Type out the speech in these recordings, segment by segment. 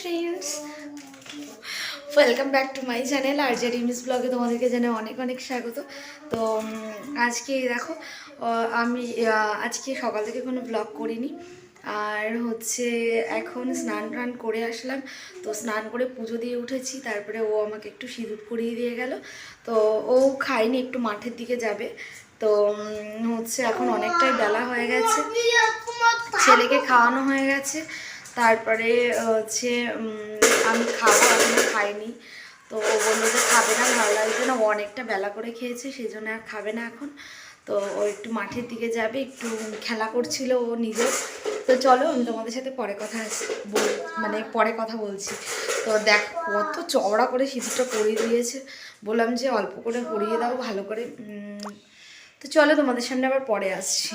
Friends welcome back to my channel R J Rimi's ব্লগে তোমাদেরকে জানাই অনেক অনেক স্বাগত। তো আজকে দেখো আমি আজকে সকাল থেকে কোনো ব্লগ করিনি। আর হচ্ছে, এখন স্নান টান করে আসলাম। তো স্নান করে পুজো দিয়ে উঠেছি, তারপরে ও আমাকে একটু সিঁদুর পরিয়ে দিয়ে গেল। তো, ও খায়নি, একটু মাঠের দিকে যাবে। তো হচ্ছে এখন অনেকটাই বেলা হয়ে গেছে। ছেলেকে খাওয়ানো হয়ে গেছে। তারপরে হচ্ছে আমি খাব, এখনও খাইনি। তো ও বলল যে খাবে না, ভালো লাগছে না। অনেকটা বেলা করে খেয়েছে সেই জন্য আর খাবে না এখন। তো ও একটু মাঠের দিকে যাবে, একটু খেলা করছিল ও নিজে তো চলো, আমি তোমাদের সাথে পরে কথা বল মানে পরে কথা বলছি। তো দেখ কত চওড়া করে সিঁদুরটা পরিয়ে দিয়েছে। বললাম যে অল্প করে পরিয়ে দাও, ভালো করে। তো চলো তোমাদের সামনে আবার পরে আসছি।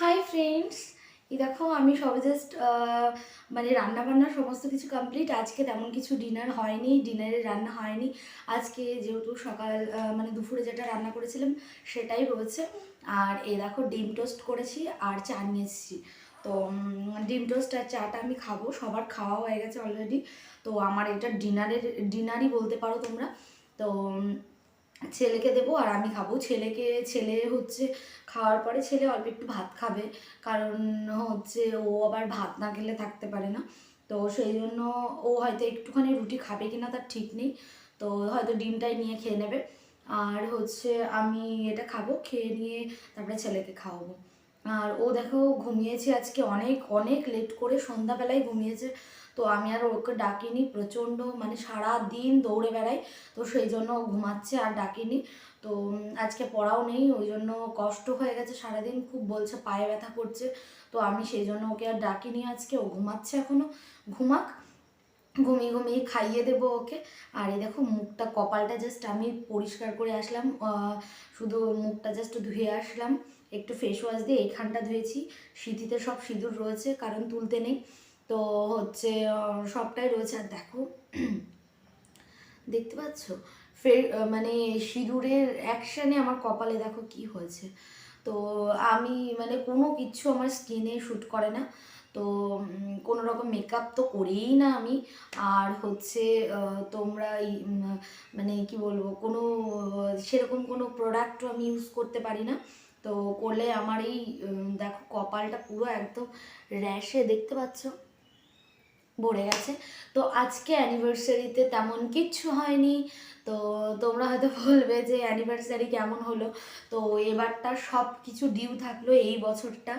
হাই ফ্রেন্ডস এই দেখো আমি সবে জাস্ট মানে রান্না বান্না সমস্ত কিছু কমপ্লিট আজকে তেমন কিছু ডিনার হয়নি ডিনারে রান্না হয়নি। আজকে যেহেতু সকাল মানে দুপুরে যেটা রান্না করেছিলাম সেটাই রয়েছে। আর এই দেখো ডিম টোস্ট করেছি আর চা নিয়ে এসেছি। তো ডিম টোস্ট আর চাটা আমি খাব, সবার খাওয়া হয়ে গেছে অলরেডি তো আমার এটা ডিনারের ডিনারই বলতে পারো তোমরা। তো ছেলেকে দেবো আর আমি খাব। ছেলেকে, ছেলে হচ্ছে খাওয়ার পরে ছেলে অল্প একটু ভাত খাবে। কারণ হচ্ছে ও আবার ভাত না খেলে থাকতে পারে না। তো সেই জন্য ও হয়তো একটুখানি রুটি খাবে কিনা তার ঠিক নেই। তো হয়তো ডিমটাই নিয়ে খেয়ে নেবে। আর হচ্ছে আমি এটা খাব, খেয়ে নিয়ে তারপরে ছেলেকে খাওয়াবো। আর ও দেখো ঘুমিয়েছে আজকে অনেক অনেক লেট করে সন্ধ্যাবেলায় ঘুমিয়েছে। তো আমি আর ওকে ডাকিনি, প্রচণ্ড মানে সারা দিন দৌড়ে বেড়াই, তো সেই জন্য ঘুমাচ্ছে আর ডাকিনি। তো আজকে পড়াও নেই, ওই জন্য কষ্ট হয়ে গেছে সারাদিন, খুব বলছে পায়ে ব্যথা করছে, তো আমি সেই জন্য ওকে আর ডাকিনি আজকে, ও ঘুমাচ্ছে এখনও ঘুমাক, ঘুমিয়ে ঘুমিয়ে খাইয়ে দেবো ওকে। আর এই দেখো মুখটা, কপালটা জাস্ট আমি পরিষ্কার করে আসলাম শুধু মুখটা জাস্ট ধুয়ে আসলাম, একটু ফেস ওয়াশ দিয়ে এইখানটা ধুয়েছি, সিঁথিতে সব সিঁদুর রয়েছে, কারণ তুলতে নেই। তো হচ্ছে সবটাই রয়েছে। আর দেখো, দেখতে পাচ্ছ? ফের মানে সিঁদুরের অ্যাকশানে আমার কপালে দেখো কি হয়েছে। তো আমি মানে কোনো কিছু আমার স্কিনে শ্যুট করে না। তো কোনো রকম মেকআপ তো করিই না আমি। আর হচ্ছে তোমরা মানে কি বলব, কোনো, সেরকম কোনো প্রোডাক্টও আমি ইউজ করতে পারি না। তো করলে আমার এই দেখো কপালটা পুরো একদম র্যাশে দেখতে পাচ্ছ? ভরে গেছে। তো আজকে অ্যানিভার্সারিতে তেমন কিচ্ছু হয়নি। তো তোমরা হয়তো বলবে যে অ্যানিভার্সারি কেমন হলো? তো এবারটা সব কিছু ডিউ থাকল এই বছরটা।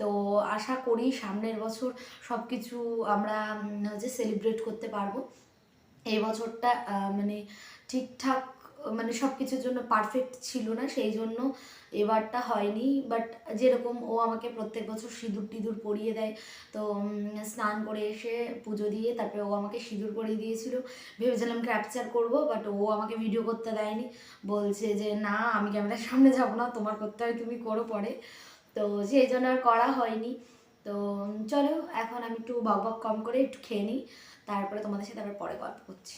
তো আশা করি সামনের বছর সব কিছু আমরা হচ্ছে সেলিব্রেট করতে পারব। এই বছরটা মানে ঠিকঠাক মানে সব কিছুর জন্য পারফেক্ট ছিল না সেই জন্য এবারটা হয়নি। বাট যেরকম ও আমাকে প্রত্যেক বছর সিঁদুর টিঁদুর পরিয়ে দেয়, তো স্নান করে এসে পুজো দিয়ে তারপরে ও আমাকে সিঁদুর পরিয়ে দিয়েছিল। ভেবেছিলাম ক্যাপচার করব বাট ও আমাকে ভিডিও করতে দেয়নি। বলছে যে, না, আমি ক্যামেরার সামনে যাব না, তোমার করতে হয়, তুমি করো পরে। তো সেই জন্য আর করা হয়নি। তো চলো, এখন আমি একটু বক বক কম করে একটু খেয়ে নিই, তারপরে তোমাদের সাথে আবার পরে গল্প করছি।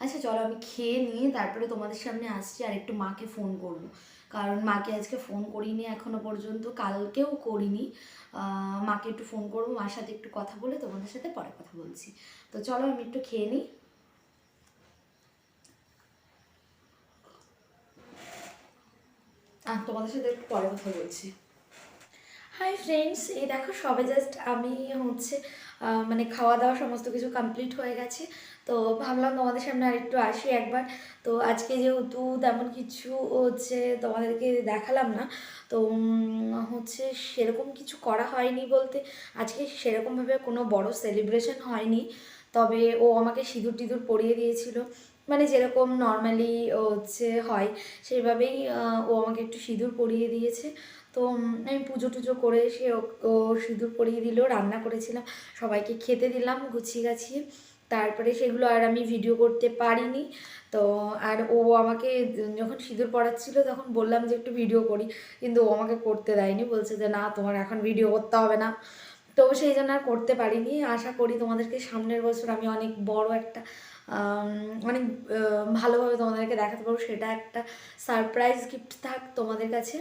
আচ্ছা চলো আমি খেয়ে নিয়ে তারপরে তোমাদের সামনে আসছি আর একটু মাকে ফোন করব। কারণ মাকে আজকে ফোন করিনি এখনও পর্যন্ত, কালকেও করিনি। মাকে একটু ফোন করব, মার সাথে একটু কথা বলে তোমাদের সাথে পরে কথা বলছি। তো চলো আমি একটু খেয়ে নিই। আর তোমাদের সাথে একটু পরে কথা বলছি। হাই ফ্রেন্ডস এই দেখো, সবে জাস্ট আমি হচ্ছে মানে খাওয়া দাওয়া সমস্ত কিছু কমপ্লিট হয়ে গেছে। তো ভাবলাম তোমাদের সামনে আর একটু আসি একবার। তো আজকে যেহেতু তেমন কিছু হচ্ছে তোমাদেরকে দেখালাম না, তো হচ্ছে সেরকম কিছু করা হয়নি বলতে। আজকে সেরকমভাবে কোনো বড় সেলিব্রেশন হয়নি। তবে ও আমাকে সিঁদুর টিঁদুর পরিয়ে দিয়েছিল। মানে যেরকম নর্মালি হচ্ছে হয় সেইভাবেই আহ, ও আমাকে একটু সিঁদুর পরিয়ে দিয়েছে। তো আমি পুজো টুজো করে এসে ও- সিঁদুর পরিয়ে দিল রান্না করেছিলাম সবাইকে খেতে দিলাম গুছিয়ে গাছিয়ে। তারপরে সেগুলো আর আমি ভিডিও করতে পারিনি। তো আর ও আমাকে যখন সিঁদুর পড়াচ্ছিল তখন বললাম যে একটু ভিডিও করি কিন্তু ও আমাকে করতে দেয়নি বলছে যে না তোমার এখন ভিডিও করতে হবে না। তো সেই জন্য আর করতে পারিনি। আশা করি তোমাদেরকে সামনের বছর আমি অনেক বড় একটা অনেক ভালোভাবে তোমাদেরকে দেখাতে পারব। সেটা একটা সারপ্রাইজ গিফট থাক তোমাদের কাছে।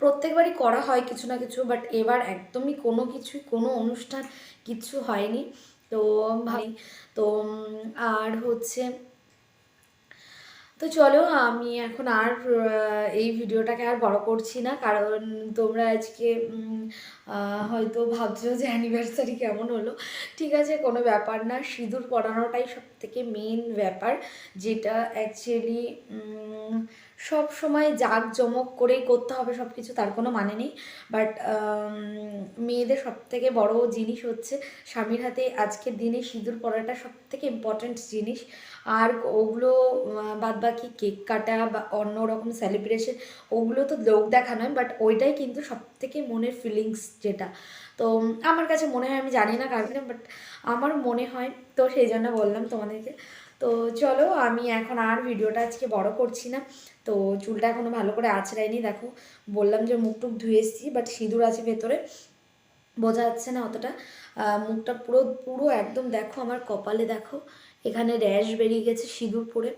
প্রত্যেকবারই করা হয় কিছু না কিছু বাট এবার একদমই কোনো কিছু কোনো অনুষ্ঠান কিছু হয়নি। তো ভাই তো আর হচ্ছে তো চলো, আমি এখন আর এই ভিডিওটাকে আর বড় করছি না, কারণ তোমরা আজকে হয়তো ভাবছ যে অ্যানিভার্সারি কেমন হলো। ঠিক আছে, কোনো ব্যাপার না, সিঁদুর পরানোটাই সব থেকে মেন ব্যাপার, যেটা অ্যাকচুয়ালি সব সময় জাঁকজমক করেই করতে হবে সব কিছু তার কোনো মানে নেই। বাট মেয়েদের সব থেকে বড় জিনিস হচ্ছে স্বামীর হাতে আজকের দিনে সিঁদুর পরাটা সব থেকে ইম্পর্ট্যান্ট জিনিস। আর ওগুলো বাদ বাকি কেক কাটা বা অন্য রকম সেলিব্রেশন ওগুলো তো লোক দেখা নয় বাট ওইটাই কিন্তু সব থেকে মনের ফিলিংস যেটা। তো, আমার কাছে মনে হয়, আমি জানি না কারণ বাট আমার মনে হয়, তো সেই জন্য বললাম তোমাদেরকে। তো চলো আমি এখন আর ভিডিওটা আজকে বড় করছি না। তো চুলটা এখনও ভালো করে আঁচড়াইনি, দেখো। বললাম যে মুখ টুক ধুয়ে এসেছি বাট সিঁদুর আছে ভেতরে। বোঝা যাচ্ছে না অতটা। মুখটা পুরো পুরো একদম দেখো আমার কপালে, দেখো। এখানে র্যাশ বেরিয়ে গেছে সিঁদুর পরে।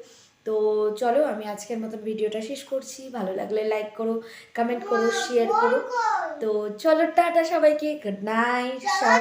তো চলো আমি আজকের মতন ভিডিওটা শেষ করছি। ভালো লাগলে লাইক করো কমেন্ট করো শেয়ার করো। তো চলো, টাটা সবাইকে। Good night